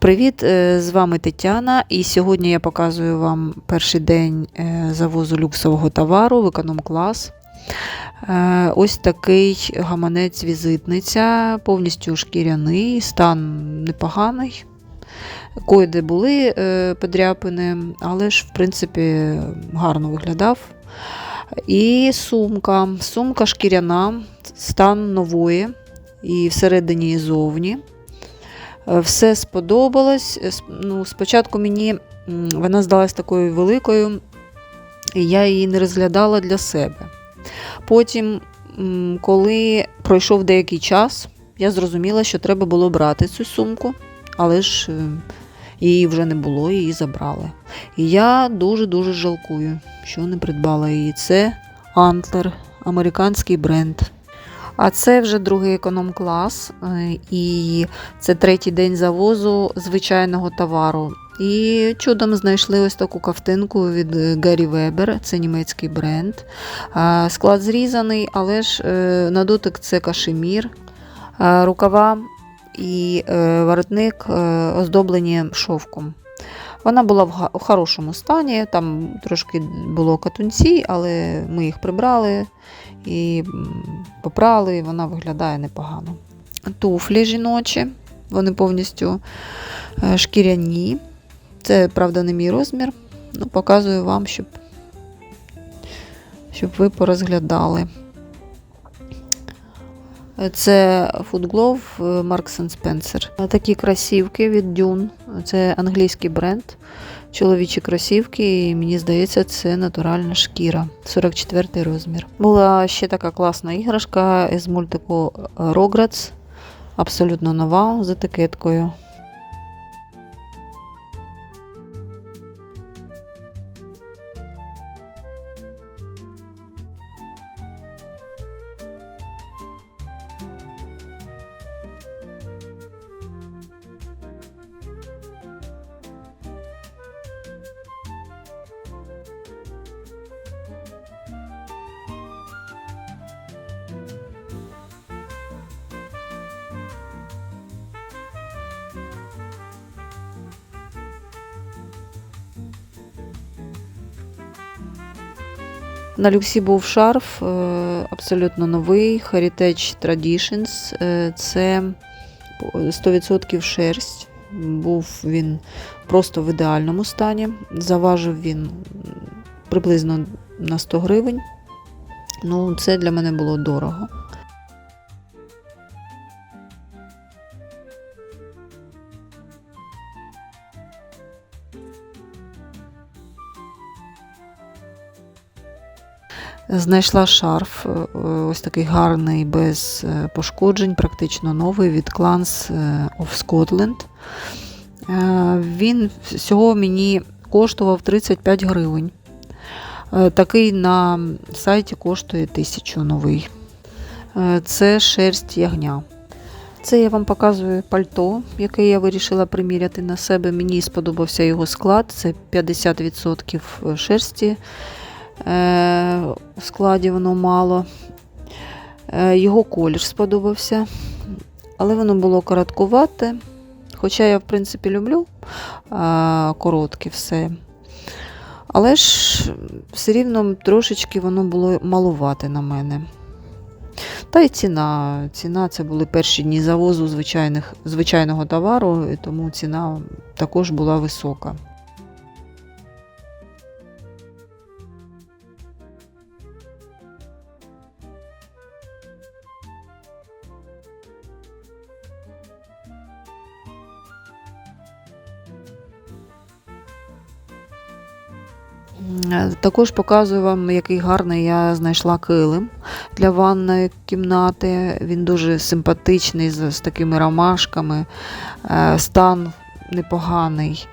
Привіт! е, З вами Тетяна, і сьогодні я показую вам перший день е, завозу люксового товару в економ-клас. Е, Ось такий гаманець-візитниця, повністю шкіряний, стан непоганий. Койде були подряпини, але ж, в принципі, гарно виглядав. І сумка. Сумка шкіряна, стан нової, і всередині, і зовні. Е, Все сподобалось. Е, Ну, спочатку мені вона здалась такою великою, і я її не розглядала для себе. Потім, коли пройшов деякий час, я зрозуміла, що треба було брати цю сумку, але ж е, її вже не було, її забрали. І я дуже-дуже жалкую, що не придбала її. Це Antler, американський бренд. А це вже другий економ-клас, е, і це третій день завозу звичайного товару. І чудом знайшли ось таку кафтинку від е, Гаррі Вебер, це німецький бренд. Склад зрізаний, але ж е, на дотик це кашемір. Рукава і воротник оздоблені шовком. Вона була в хорошому стані, там трошки було катунці, але ми їх прибрали і попрали, і вона виглядає непогано. Туфлі жіночі, вони повністю е, шкіряні. Це, правда, не мій розмір. Ну, показую вам, щоб, щоб ви порозглядали. Е, Це Foodglove Маркс Marks. Е, Такі кросівки від Dune. Це англійський бренд. Чоловічі кросівки, і мені здається, це натуральна шкіра. 44 розмір. Була ще така класна іграшка з мультику Рограц. Абсолютно нова з етикеткою. На люксі був шарф, е, абсолютно новий Heritage Traditions. Е, Це 100% шерсть. Був він просто в ідеальному стані. Заважив він приблизно на 100 гривень. Ну, це для мене було дорого. Знайшла шарф, е, ось такий гарний, без е, пошкоджень, практично новий від Clans е, of Scotland. Він всього мені коштував 35 гривень. Такий на сайті коштує 1000 новий. Це шерсть ягня. Це я вам показую пальто, яке я вирішила приміряти на себе. Мені сподобався його склад. Це 50% шерсті. Е, У складі воно мало. Е, Його колір сподобався, але воно було короткувате. Хоча я, в принципі, люблю коротке все. Але ж все рівно трошечки воно було малувате на мене. Та й ціна. Ціна це були перші дні завозу звичайних, звичайного товару, тому ціна також була висока. Також показую вам, який гарний я знайшла килим для ванної кімнати. Він дуже симпатичний, з, такими ромашками. Е, Стан непоганий.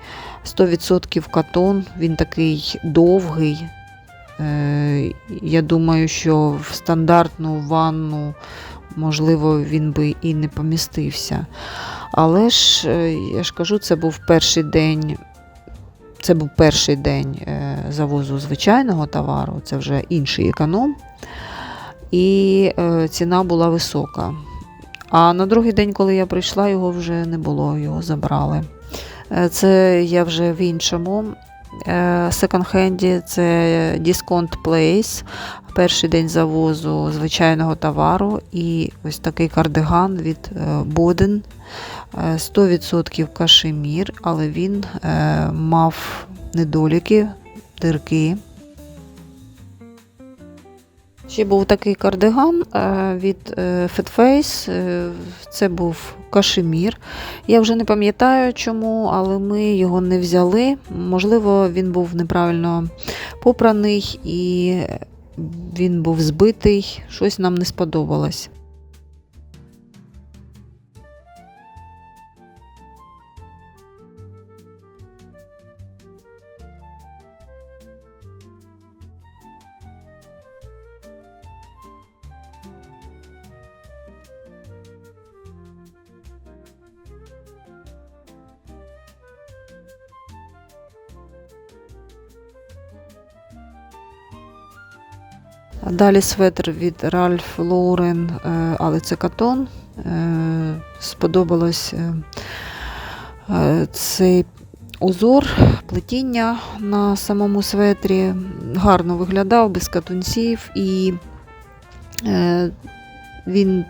100% катон, він такий довгий. Е, Я думаю, що в стандартну ванну, можливо, він би і не помістився. Але ж, е, я ж кажу, це був перший день це був перший день е, завозу звичайного товару, це вже інший економ, і е, ціна була висока. А на другий день, коли я прийшла, його вже не було, його забрали. Е, Це я вже в іншому секонд-хенді. Це Discount Place. Перший день завозу звичайного товару. І ось такий кардиган від Боден. Е, 100% кашемір, але він е, мав недоліки, дирки. Ще був такий кардиган е, від е, Fat Face. Це був кашемір. Я вже не пам'ятаю чому, але ми його не взяли. Можливо, він був неправильно попраний і він був збитий, щось нам не сподобалось. Далі светр від Ralph Lauren, е, але це катон. Е, Сподобалось е, цей узор, плетіння на самому светрі. Гарно виглядав, без катунців, і він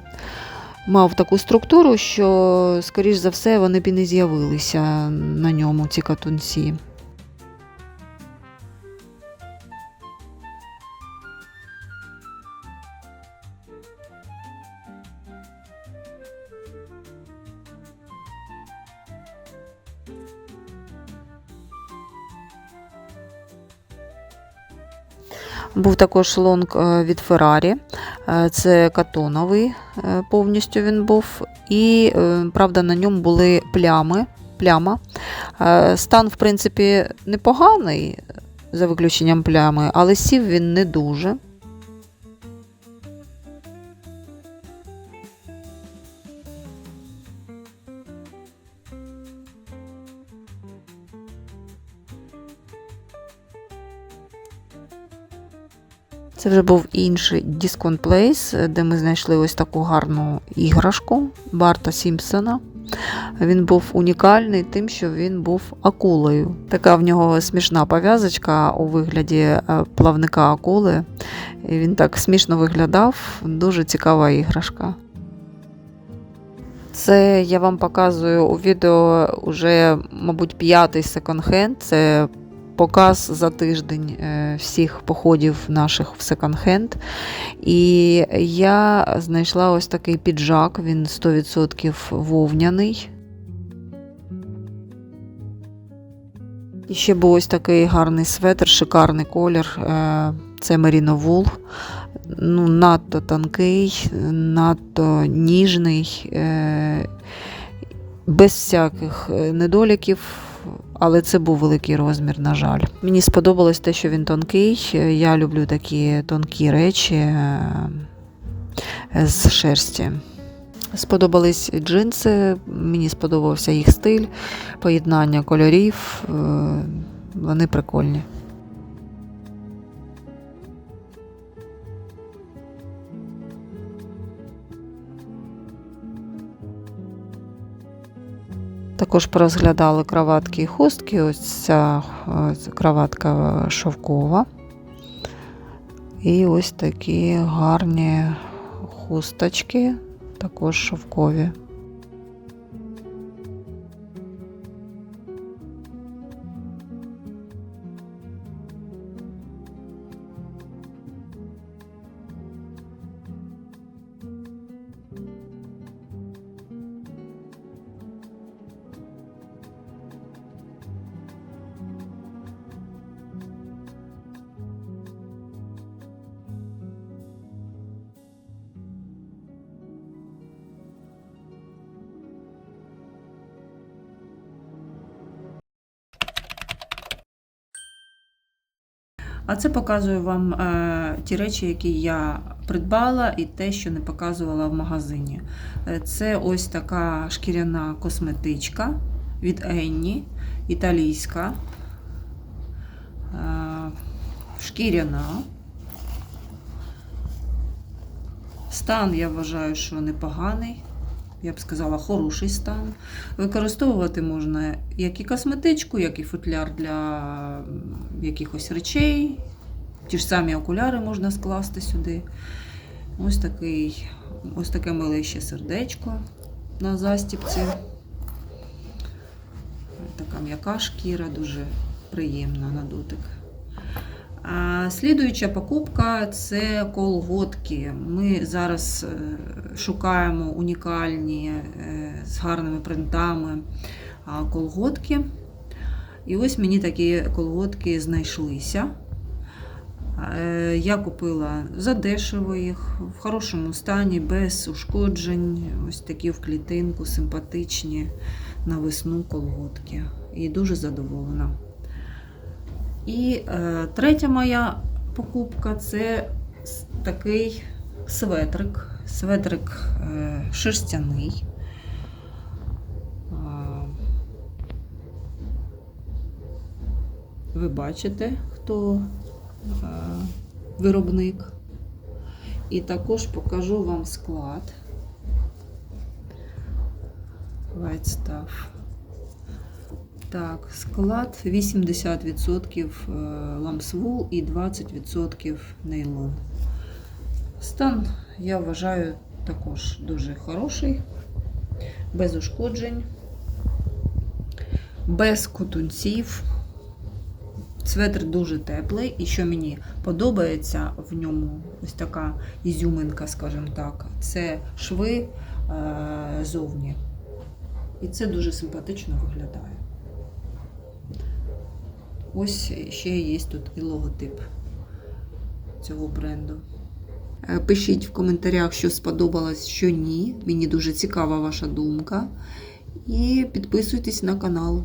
мав таку структуру, що, скоріш за все, вони б і не з'явилися на ньому, ці катунці. Був також лонг е, від Ferrari. Е, Це катоновий, е, повністю він був. І, правда, на ньому були плями. Пляма. Стан, в принципі, непоганий, за виключенням плями, але сів він не дуже. Це вже був інший Discount Place, де ми знайшли ось таку гарну іграшку Барта Сімпсона. Він був унікальний тим, що він був акулою. Така в нього смішна пов'язочка у вигляді е, плавника акули. І він так смішно виглядав, дуже цікава іграшка. Це я вам показую у відео уже, мабуть, п'ятий секонд-хенд. Це показ за тиждень е, всіх походів наших в секонд-хенд. І я знайшла ось такий піджак, він 100% вовняний. І ще був ось такий гарний светр, шикарний колір. е, Це Wool. Ну, надто тонкий, надто ніжний, е, без всяких недоліків, але це був великий розмір, на жаль. Мені сподобалось те, що він тонкий. Я люблю такі тонкі речі е, з шерсті. Сподобались джинси, мені сподобався їх стиль, поєднання кольорів. е, Вони прикольні. Також порозглядали краватки і хустки. Ось ця ось краватка шовкова. І ось такі гарні хусточки, також шовкові. А це показую вам е, ті речі, які я придбала, і те, що не показувала в магазині. Е, Це ось така шкіряна косметичка від Енні, італійська. Е, шкіряна. Стан, я вважаю, що непоганий. Я б сказала, хороший стан. Використовувати можна як і косметичку, як і футляр для якихось речей. Ті ж самі окуляри можна скласти сюди. Ось, такий, ось таке миле ще сердечко на застіпці. Така м'яка шкіра, дуже приємна на дотик. Слідуюча покупка це колготки. Ми зараз е, шукаємо унікальні е, з гарними принтами колготки. І ось мені такі колготки знайшлися. Е, Я купила задешево їх, в хорошому стані, без ушкоджень. Ось такі в клітинку, симпатичні на весну колготки. І дуже задоволена. І е, третя моя покупка це такий светрик. Светрик е, шерстяний. А, ви бачите, хто е, виробник. І також покажу вам склад. White Stuff. Так, склад 80% е, ламсвул і 20% нейлон. Стан, я вважаю, також дуже хороший, без ушкоджень, без кутунців. Цветр дуже теплий, і що мені подобається в ньому, ось така ізюминка, скажімо так, це шви е, зовні. І це дуже симпатично виглядає. Ось ще є тут і логотип цього бренду. Е, Пишіть в коментарях, що сподобалось, що ні. Мені дуже цікава ваша думка. І підписуйтесь на канал.